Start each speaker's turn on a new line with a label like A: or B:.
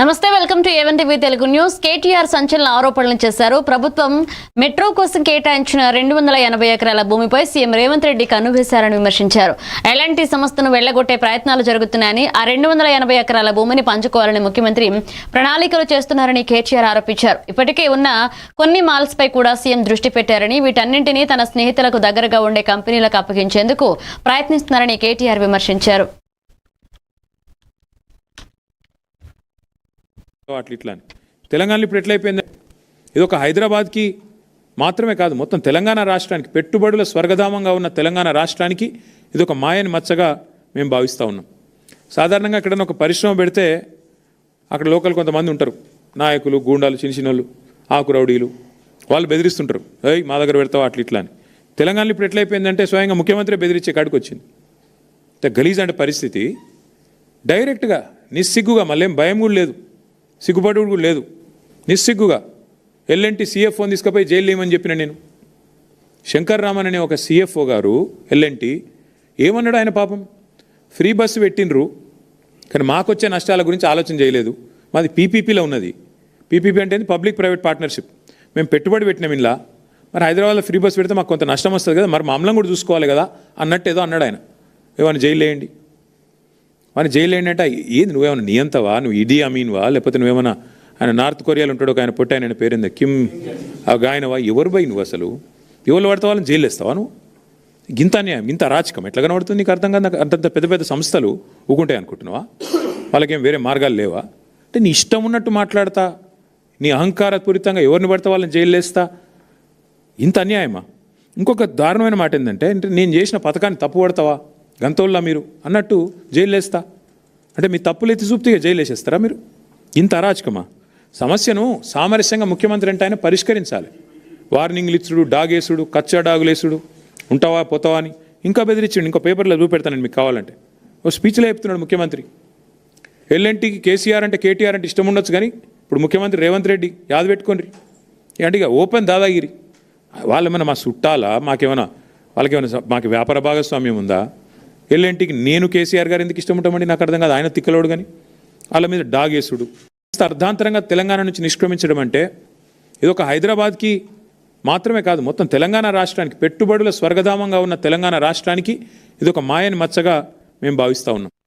A: నమస్తే welcome to A one TV Telugu news. KTR సంచలన ఆరోపణలు చేశారు. ప్రభుత్వం మెట్రో కోసం కేటాయించిన రెండు వందల ఎనభై ఎకరాల భూమిపై సీఎం రేవంత్ రెడ్డి కన్నువేశారని విమర్శించారు. ఎలాంటి సంస్థను వెళ్ళగొట్టే ప్రయత్నాలు జరుగుతున్నాయని ఆ రెండు వందల ఎనభై ఎకరాల భూమిని పంచుకోవాలని ముఖ్యమంత్రి ప్రణాళికలు చేస్తున్నారని కేటీఆర్ ఆరోపించారు. ఇప్పటికే ఉన్న కొన్ని మాల్స్ పై కూడా సీఎం దృష్టి పెట్టారని వీటన్నింటినీ తన స్నేహితులకు దగ్గరగా ఉండే కంపెనీలకు అప్పగించేందుకు ప్రయత్నిస్తున్నారని కేటీఆర్ విమర్శించారు.
B: అట్లా ఇట్లా అని తెలంగాణలో ఇప్పుడు ఎట్లయిపోయింది? ఇది ఒక హైదరాబాద్కి మాత్రమే కాదు మొత్తం తెలంగాణ రాష్ట్రానికి పెట్టుబడుల స్వర్గధామంగా ఉన్న తెలంగాణ రాష్ట్రానికి ఇది ఒక మాయని మచ్చగా మేము భావిస్తూ ఉన్నాం. సాధారణంగా ఎక్కడైనా ఒక పరిశ్రమ పెడితే అక్కడ లోకల్ కొంతమంది ఉంటారు. నాయకులు గూండాలు చిన్న చిన్నోళ్ళు ఆకు రౌడీలు వాళ్ళు బెదిరిస్తుంటారు. ఏయ్ మా దగ్గర పెడతావు? అట్లా ఇట్లా అని తెలంగాణలో ఇప్పుడు ఎట్లయిపోయిందంటే స్వయంగా ముఖ్యమంత్రి బెదిరించే కాడికి వచ్చింది. గలీజ్ అంటే పరిస్థితి. డైరెక్ట్గా నిస్సిగ్గుగా మళ్ళేం భయం కూడా లేదు. సిగ్గుపడు కూడా లేదు. నిస్సిగ్గుగా ఎల్ఎన్టీ సీఎఫ్ఓని తీసుకుపోయి జైలు వేయమని చెప్పిన నేను. శంకర్ రామన్ అనే ఒక సీఎఫ్ఓ గారు ఎల్ఎన్టీ ఏమన్నాడు ఆయన పాపం? ఫ్రీ బస్సు పెట్టినరు కానీ మాకొచ్చే నష్టాల గురించి ఆలోచన చేయలేదు. మాది పీపీపీలో ఉన్నది. పీపీపీ అంటే పబ్లిక్ ప్రైవేట్ పార్ట్నర్షిప్. మేము పెట్టుబడి పెట్టినాం ఇలా మరి హైదరాబాద్లో ఫ్రీ బస్ పెడితే మాకు కొంత నష్టం వస్తుంది కదా మరి మమ్మల్ని కూడా చూసుకోవాలి కదా అన్నట్టు ఏదో అన్నాడు ఆయన. ఏమైనా జైలు వేయండి మన జైలు ఏంటంటే ఏది నువ్వేమైనా నియంతవా? నువ్వు ఇడి అమీన్వా? లేకపోతే నువ్వేమైనా ఆయన నార్త్ కొరియాలో ఉంటాడు ఒక ఆయన పుట్టి ఆయన పేరుంది? కిమ్ ఆ గాయనవా ఎవరు పోయి నువ్వు అసలు? ఎవరు పడితే వాళ్ళని జైలు వేస్తావా నువ్వు? ఇంత అన్యాయం ఇంత రాచకం ఎట్లా కనబడుతుంది? నీకు అర్థం కాదు అంతంత పెద్ద పెద్ద సంస్థలు ఊకుంటాయి అనుకుంటున్నావా? వాళ్ళకేం వేరే మార్గాలు లేవా? అంటే నీ ఇష్టం ఉన్నట్టు మాట్లాడతా నీ అహంకారపూరితంగా ఎవరిని పడితే వాళ్ళని జైలు వేస్తా. ఇంత అన్యాయమా? ఇంకొక దారుణమైన మాట ఏంటంటే అంటే నేను చేసిన పథకాన్ని తప్పు పడతావా? గంతోళ్ళ మీరు అన్నట్టు జైలు వేస్తా అంటే మీ తప్పులు ఎత్తి చూపితే జైలు వేసేస్తారా మీరు? ఇంత అరాచకమా? సమస్యను సామరస్యంగా ముఖ్యమంత్రి అంటే ఆయన పరిష్కరించాలి. వార్నింగ్లు ఇచ్చుడు డాగేసుడు కచ్చా డాగులేసుడు ఉంటావా పోతావా అని ఇంకా బెదిరించాడు ఇంకో పేపర్లో చూపెడతానండి మీకు కావాలంటే. ఓ స్పీచ్లో చెప్తున్నాడు ముఖ్యమంత్రి. ఎల్ఎన్టీకి కేసీఆర్ అంటే కేటీఆర్ అంటే ఇష్టం ఉండొచ్చు కానీ ఇప్పుడు ముఖ్యమంత్రి రేవంత్ రెడ్డి యాద పెట్టుకోండి. అంటే ఇక ఓపెన్ దాదాగిరి. వాళ్ళేమైనా మా చుట్టాలా? మాకేమైనా వాళ్ళకేమైనా మాకు వ్యాపార భాగస్వామ్యం ఉందా? ఎల్ఎన్టీకి నేను కేసీఆర్ గారు ఎందుకు ఇష్టం ఉంటామండి? నాకు అర్థం కాదు. ఆయన తిక్కలోడు కానీ వాళ్ళ మీద డాగేసుడు. అర్ధాంతరంగా తెలంగాణ నుంచి నిష్క్రమించడం అంటే ఇది ఒక హైదరాబాద్కి మాత్రమే కాదు మొత్తం తెలంగాణ రాష్ట్రానికి పెట్టుబడుల స్వర్గధామంగా ఉన్న తెలంగాణ రాష్ట్రానికి ఇది ఒక మాయని మచ్చగా మేము భావిస్తూ ఉన్నాం.